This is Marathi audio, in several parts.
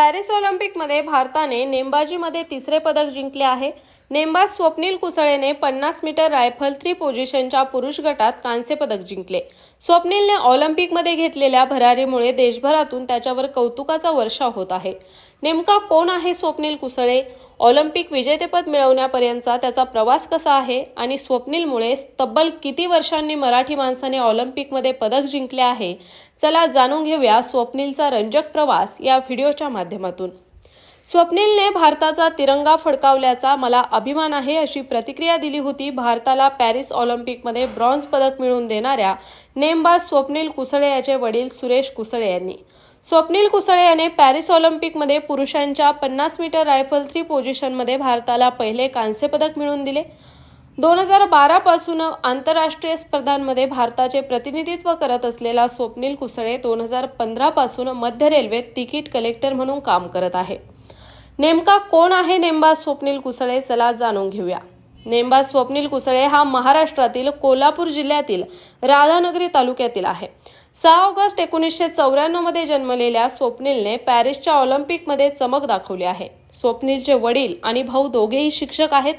पॅरिस ऑलिम्पिकमध्ये भारताने नेमबाजीमध्ये तिसरे पदक जिंकले आहे. नेमबाज स्वप्नील कुसळेने पन्नास मीटर रायफल थ्री पोझिशनच्या पुरुष गटात कांस्य पदक जिंकले. स्वप्नीलने ऑलिम्पिकमध्ये घेतलेल्या भरारीमुळे देशभरातून त्याच्यावर कौतुकाचा वर्षा होत आहे. नेमका कोण आहे स्वप्नील कुसळे? ऑलिम्पिक विजेतेपद मिळवण्यापर्यंतचा त्याचा प्रवास कसा आहे? आणि स्वप्नीलमुळे तब्बल किती वर्षांनी मराठी माणसाने ऑलिम्पिकमध्ये पदक जिंकले आहे? चला जाणून घेऊया स्वप्नीलचा रंजक प्रवास या व्हिडिओच्या माध्यमातून. स्वप्नीलने भारताचा तिरंगा फडकावल्याचा मला अभिमान आहे अशी प्रतिक्रिया दिली होती. भारताला पॅरिस ऑलिम्पिकमध्ये ब्रॉन्झ पदक मिळवून देणाऱ्या नेमबाज स्वप्नील कुसळे याचे वडील सुरेश कुसळे यांनी. स्वप्नील कुसळे याने पॅरिस ऑलिम्पिकमध्ये पुरुषांच्या पन्नास मीटर रायफल थ्री पोझिशनमध्ये भारताला पहिले कांस्य पदक मिळवून दिले. दोन हजार बारापासून आंतरराष्ट्रीय स्पर्धांमध्ये भारताचे प्रतिनिधित्व करत असलेला स्वप्नील कुसळे दोन हजार पंधरापासून मध्य रेल्वेत तिकीट कलेक्टर म्हणून काम करत आहे. नेमका कोण आहे नेमबा स्वप्नील कुसळे? चला जाणून घेऊया. नेमबा स्वप्नील कुसळे हा महाराष्ट्रातील कोल्हापूर जिल्ह्यातील राधानगरी तालुक्यातील आहे. सहा ऑगस्ट एकोणीसशे चौऱ्याण्णवमध्ये जन्मलेल्या स्वप्नीलने पॅरिसच्या ऑलिम्पिकमध्ये चमक दाखवली आहे. स्वप्नीलचे वडील आणि भाऊ दोघेही शिक्षक आहेत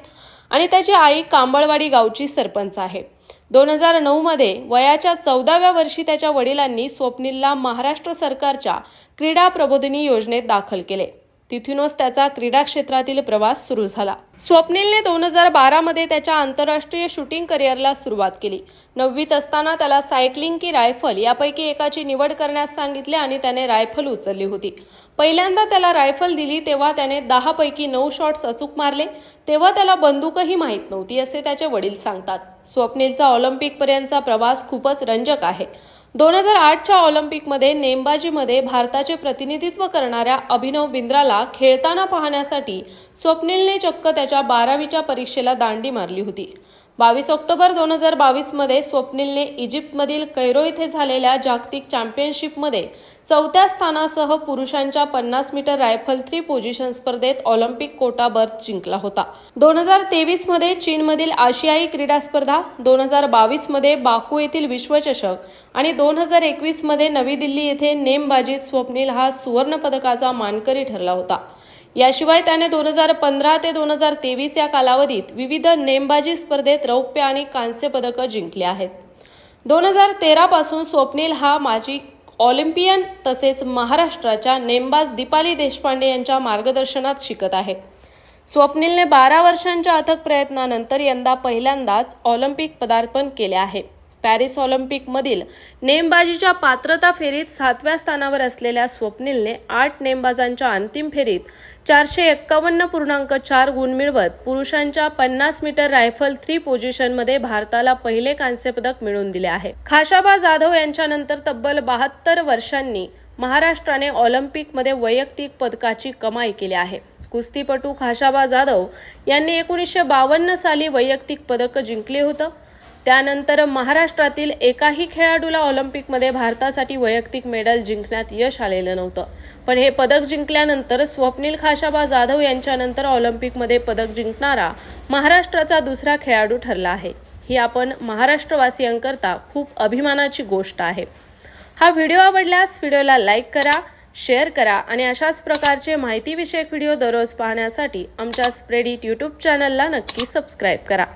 आणि त्याची आई कांबळवाडी गावची सरपंच आहे. दोन हजार नऊ मध्ये वयाच्या चौदाव्या वर्षी त्याच्या वडिलांनी स्वप्नीलला महाराष्ट्र सरकारच्या क्रीडा प्रबोधिनी योजनेत दाखल केले. तिथूनच त्याचा क्रीडा क्षेत्रातील प्रवास सुरू झाला. स्वप्नीलने दोन हजार बारा मध्ये त्याच्या आंतरराष्ट्रीय शूटिंग करिअरला सुरुवात केली. नववीत असताना त्याला सायकलिंग की रायफल यापैकी एकाची निवड करण्यास सांगितले आणि त्याने रायफल उचलली होती. पहिल्यांदा त्याला रायफल दिली तेव्हा त्याने दहा पैकी नऊ शॉट्स अचूक मारले. तेव्हा त्याला बंदूकही माहीत नव्हती असे त्याचे वडील सांगतात. स्वप्नीलचा ऑलिम्पिक पर्यंतचा प्रवास खूपच रंजक आहे. दोन हजार आठच्या ऑलिम्पिकमध्ये नेमबाजीमध्ये भारताचे प्रतिनिधित्व करणाऱ्या अभिनव बिंद्राला खेळताना पाहण्यासाठी स्वप्नीलने चक्क त्याच्या बारावीच्या परीक्षेला दांडी मारली होती. बावीस ऑक्टोबर दोन हजार बावीसमध्ये स्वप्नीलने इजिप्तमधील कैरो इथे झालेल्या जागतिक चॅम्पियनशिपमध्ये चौथ्या स्थानासह पुरुषांच्या पन्नास मीटर रायफल थ्री पोझिशन स्पर्धेत ऑलिम्पिक कोटा बर्थ जिंकला होता. दोन हजार तेवीसमध्ये चीनमधील आशियाई क्रीडा स्पर्धा दोन हजार बावीसमध्ये बाकू येथील विश्वचषक आणि दोन हजार एकवीसमध्ये नवी दिल्ली येथे नेमबाजीत स्वप्नील हा सुवर्णपदकाचा मानकरी ठरला होता. याशिवाय त्याने दोन हजार पंधरा ते दोन हजार तेवीस या कालावधीत विविध नेमबाजी स्पर्धेत रौप्य आणि कांस्य पदकं जिंकली आहेत. दोन हजार तेरापासून स्वप्नील हा माजी ऑलिम्पियन तसेच महाराष्ट्राच्या नेमबाज दीपाली देशपांडे यांच्या मार्गदर्शनात शिकत आहे. स्वप्नीलने बारा वर्षांच्या अथक प्रयत्नानंतर यंदा पहिल्यांदाच ऑलिम्पिक पदार्पण केले आहे. पॅरिस ऑलिम्पिकमधील नेमबाजीच्या पात्रता फेरीत सातव्या स्थानावर असलेल्या स्वप्नीलने आठ नेमबाजांच्या अंतिम फेरीत चारशे एक्कावन्न पूर्णांक चार गुण मिळवत पुरुषांच्या पन्नास मीटर रायफल थ्री पोझिशनमध्ये भारताला पहिले कांस्यपदक मिळवून दिले आहे. खाशाबा जाधव यांच्यानंतर तब्बल बहात्तर वर्षांनी महाराष्ट्राने ऑलिम्पिकमध्ये वैयक्तिक पदकाची कमाई केली आहे. कुस्तीपटू खाशाबा जाधव यांनी एकोणीसशे बावन्न साली वैयक्तिक पदक जिंकले होतं. त्यानंतर महाराष्ट्रातील एकाही खेळाडूला ऑलिम्पिकमध्ये भारतासाठी वैयक्तिक मेडल जिंकण्यात यश आलेलं नव्हतं. पण हे पदक जिंकल्यानंतर स्वप्नील खाशाबा जाधव यांच्यानंतर ऑलिम्पिकमध्ये पदक जिंकणारा महाराष्ट्राचा दुसरा खेळाडू ठरला आहे. ही आपण महाराष्ट्रवासियांकरता खूप अभिमानाची गोष्ट आहे. हा व्हिडिओ आवडल्यास व्हिडिओला लाईक करा शेअर करा आणि अशाच प्रकारचे माहितीविषयक व्हिडिओ दररोज पाहण्यासाठी आमच्या स्प्रेडिट यूट्यूब चॅनलला नक्की सबस्क्राईब करा.